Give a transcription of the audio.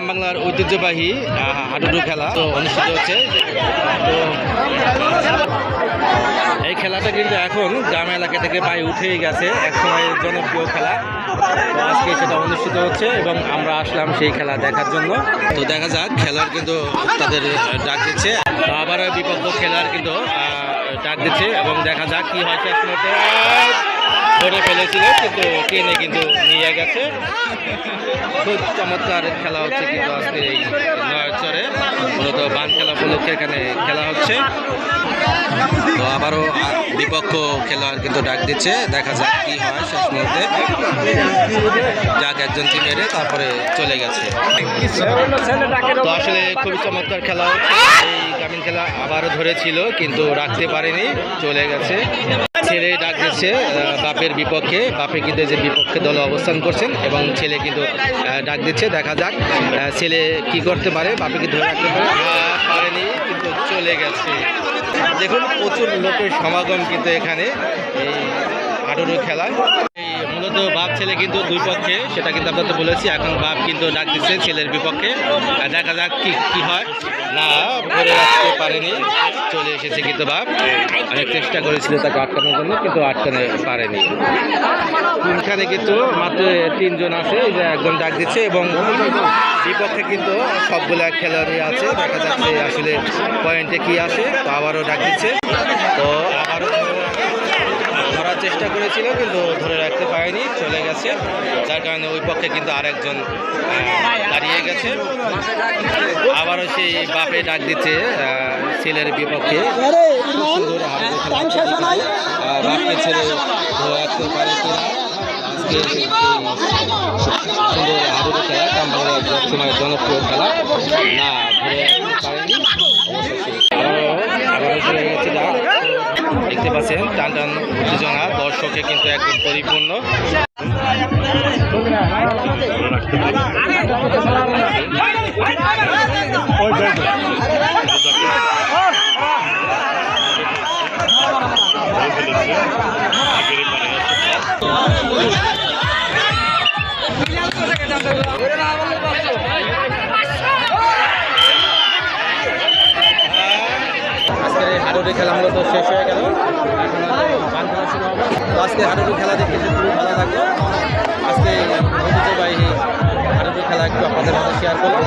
গ্রাম বাংলার ঐতিহ্যবাহী হাডুডু খেলা তো অনুষ্ঠিত হচ্ছে। তো এই খেলাটা কিন্তু এখন গ্রাম এলাকা থেকে প্রায় উঠেই গেছে এক সময়ের জনপ্রিয় খেলা। আজকে সেটা অনুষ্ঠিত হচ্ছে এবং আমরা আসলাম সেই খেলা দেখার জন্য। তো দেখা যাক, খেলার কিন্তু তাদের ডাক দিচ্ছে। আবার বিপক্ষ খেলার কিন্তু ডাক দিচ্ছে এবং দেখা যাক কি হয় শেষ ধরে ফেলেছিল, কিন্তু টেনে কিন্তু নিয়ে গেছে। খুব চমৎকার খেলা হচ্ছে কিন্তু আজকে এই নয়াচরে। মূলত বান খেলা উপলক্ষে এখানে খেলা হচ্ছে। তো আবারও বিপক্ষ খেলোয়াড় কিন্তু ডাক দিচ্ছে। দেখা যাক কি হয় শেষ মুহূর্তে। যাক, একজন মেরে তারপরে চলে গেছে। তো আসলে খুবই চমৎকার খেলা হচ্ছে। এই গ্রামীণ খেলা আবারও ধরেছিল, কিন্তু রাখতে পারেনি, চলে গেছে। ছেলে ডাক দিচ্ছে বাপের বিপক্ষে, বাপে কিন্তু যে বিপক্ষে দলে অবস্থান করছেন এবং ছেলে কিন্তু ডাক দিচ্ছে, দেখা যাক ছেলে কি করতে পারে বাপেকে ধরে রাখতে পারে? পারেনি, কিন্তু চলে গেছে। দেখুন, প্রচুর লোকের সমাগম কিন্তু এখানে, এই হাডুডু খেলায়। মূলত বাপ, ছেলে কিন্তু দুই পক্ষে, সেটা কিন্তু আপনাদের বলেছি। এখন বাপ কিন্তু ডাক দিচ্ছে ছেলের বিপক্ষে। দেখা যাক কি কি হয়। না, ধরে রাখতে পারেনি। চলে এসেছে কিন্তু বাপ। অনেক চেষ্টা করেছিল তাকে আটকানোর জন্য, কিন্তু আটকানো পারেনি। তিনখানে কিন্তু মাত্র তিনজন আছে যে একজন ডাক দিচ্ছে এবং বিপক্ষে কিন্তু সবগুলা খেলোয়াড়ই আছে। দেখা যাচ্ছে আসলে পয়েন্টে কি আসে, তো আবারও ডাক দিচ্ছে। তো চেষ্টা করেছিল কিন্তু ধরে রাখতে পারেনি চলে গেছে। যার কারণে ওই পক্ষে কিন্তু আরেকজন দাঁড়িয়ে গেছে। আবারও সেই বাপে ডাক দিচ্ছে ছেলের বিপক্ষে। বাপকে ছেড়ে ধরে রাখতে পারে সুন্দর হাডুডু খেলা কামবাংলার এক সময় জনপ্রিয় খেলা। না ধরে রাখতে পারেনি আবারও আবারও চলে গেছে ডাক। দেখতে পাচ্ছেন টান টান উত্তেজনা দর্শকে কিন্তু একদম পরিপূর্ণ। হাডুডি খেলাগুলো তো শেষ হয়ে গেল। এখন গান খেলা শুরু হবে আজকে হাডুডু খেলা দেখতে খুবই ভালো লাগল। আজকে ঐতিহ্যবাহী হাডুডু খেলা একটু আপনাদের সাথে শেয়ার করলাম।